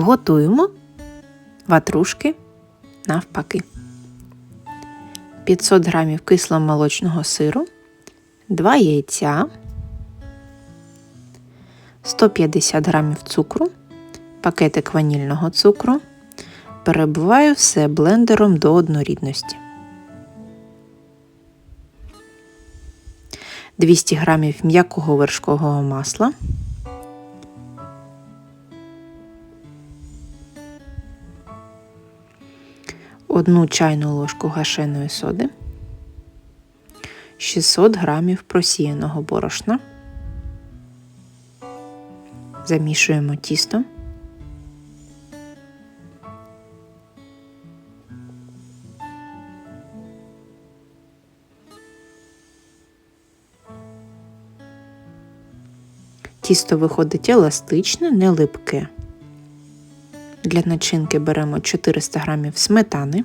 Готуємо ватрушки навпаки. 500 грамів кисломолочного сиру, 2 яйця, 150 грамів цукру, пакетик ванільного цукру. Перебиваю все блендером до однорідності. 200 грамів м'якого вершкового масла. Одну чайну ложку гашеної соди, 600 грамів просіяного борошна. Замішуємо тісто. Тісто виходить еластичне, не липке. Для начинки беремо 400 г сметани,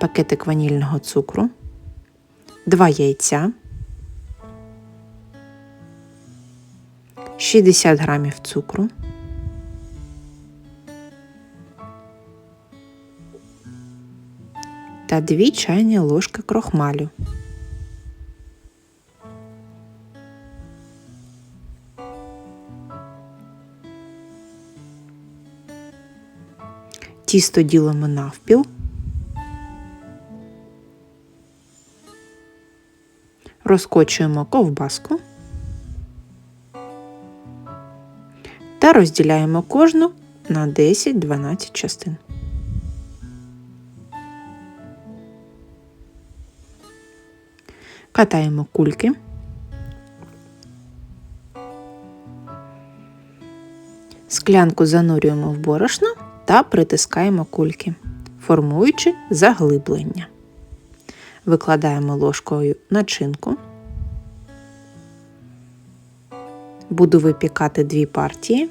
пакетик ванільного цукру, 2 яйця, 60 г цукру, та 2 чайні ложки крохмалю. Тісто ділимо навпіл. Розкочуємо ковбаску та розділяємо кожну на 10-12 частин. Катаємо кульки. Склянку занурюємо в борошно та притискаємо кульки, формуючи заглиблення. Викладаємо ложкою начинку. Буду випікати дві партії.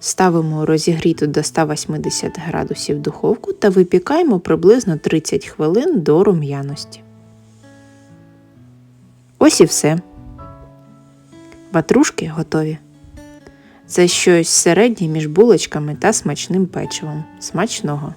Ставимо розігріту до 180 градусів духовку та випікаємо приблизно 30 хвилин до рум'яності. Ось і все. Ватрушки готові. Це щось середнє між булочками та смачним печивом. Смачного!